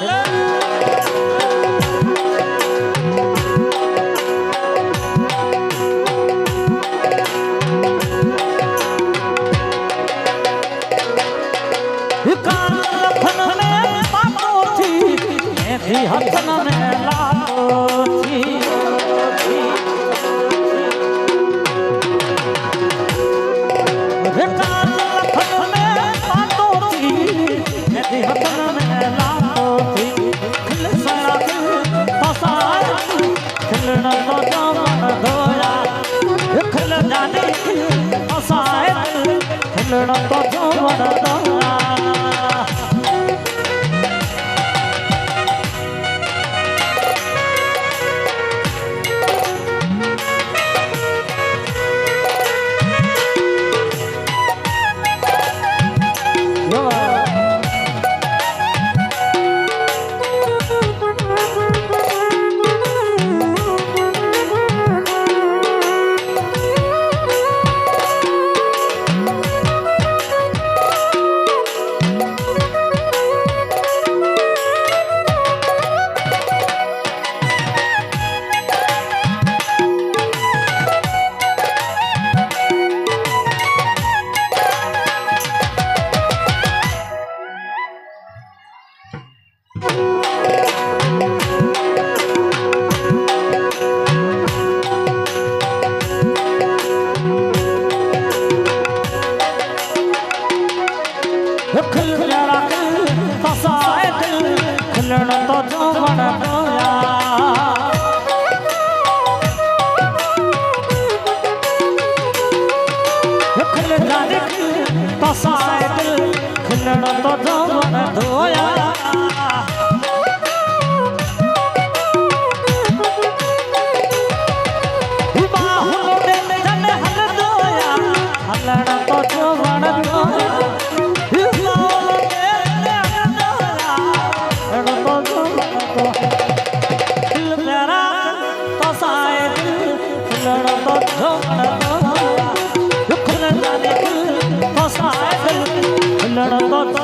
Hello.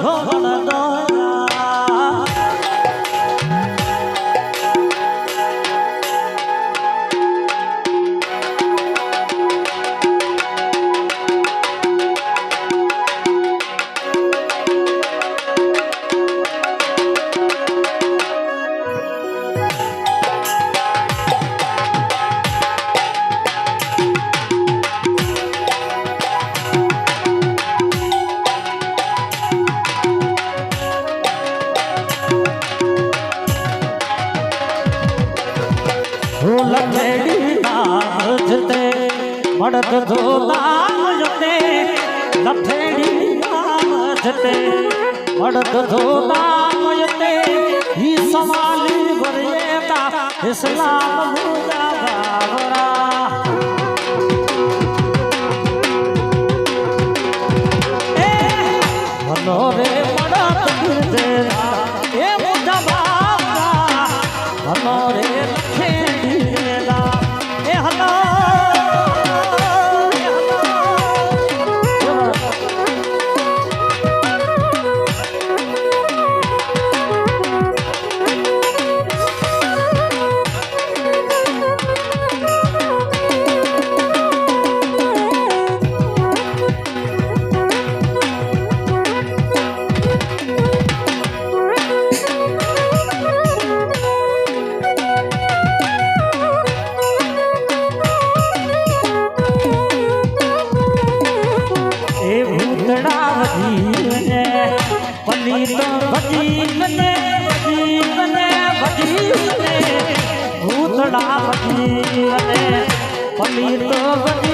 어, વાલી ભરિયેતા ઇસ્લામ મુજા બાવરા રે પડત ગુરદેવ ઘણા ફકીર પનીર તો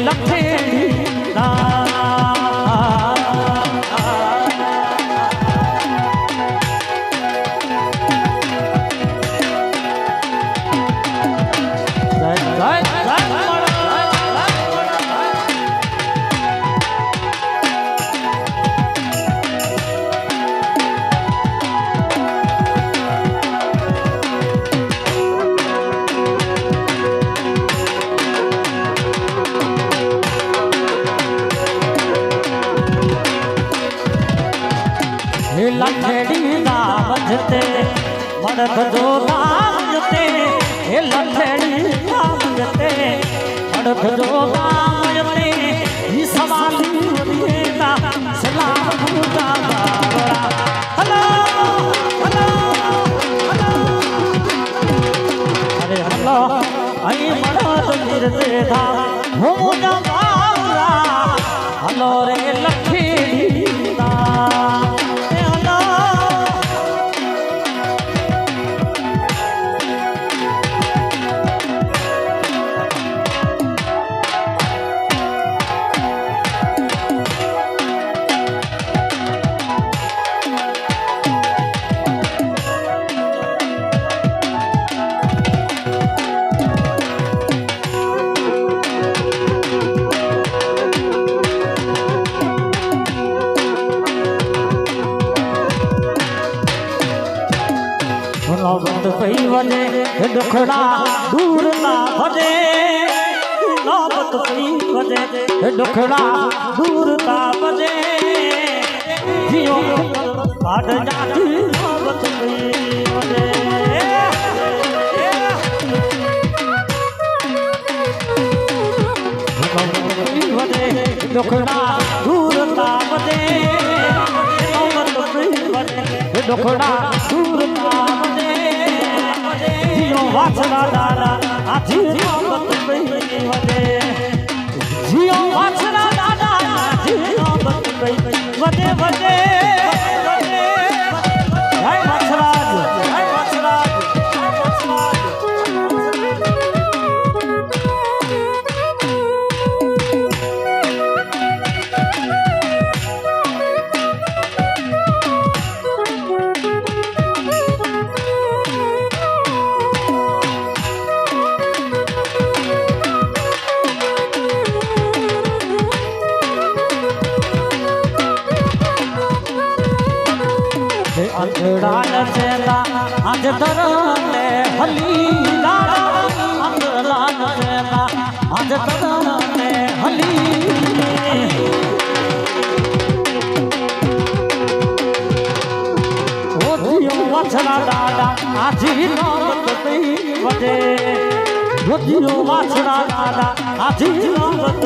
લખેડી ના જો બાજતે હે બજતે મડક જો બાજતે ઈ સવાલી વરિયેતા સલામ મુજા બાબરા હલો હલો હલો અરે હલો અહીં મળત નિર્દે પઈ વને હે ડખડા દૂર ના ભજે નોબત ફરી ભજે. હે ડખડા દૂર ના ભજે. જીઓ આડ જાતી નોબત ફરી ભજે ડોખડા દૂર હે ડોખડા દૂર વાછડા દાદા આજી નોબત પઈ વને જીઓ વાછડા દાદા આજી નોબત પઈ વને વને હે અંધડા નચેલા આજ તરને હલી લાડા અંધડા નચેલા આજ તરને હલી ઓ દિયો વાછડા દાડા આજી નોબત પઈ વજે ઓ દિયો વાછડા દાડા આજી નોબત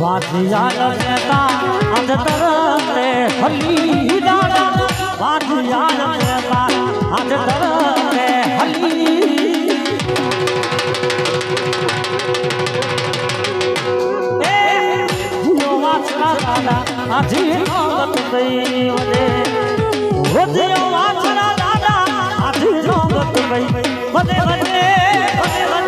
વાજિયા જતા અંધતર તરતે હલી દાડા વાજિયા જતા અંધતર તરતે હલી આજી નોબત ગઈ. વદે જીઓ વાછડા દાડા આજી નોબત ગઈ વદે વદે વદે વને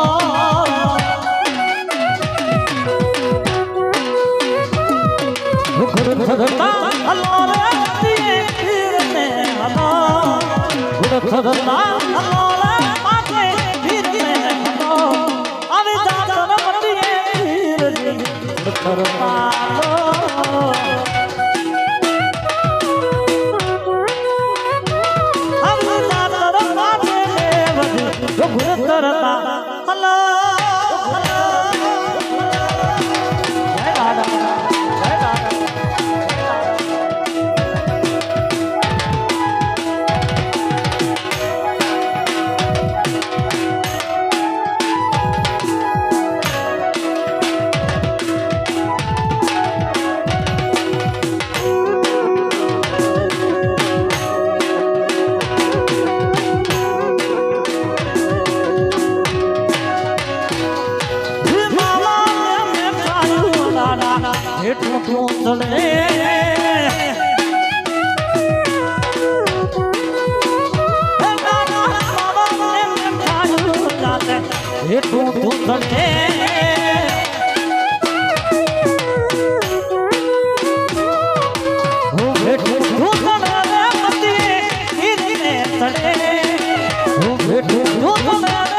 ગુરુ હલો રે પીએ પીરને હલો હલો રે હેઠું ચડે હેઠું ચડે હું હેઠું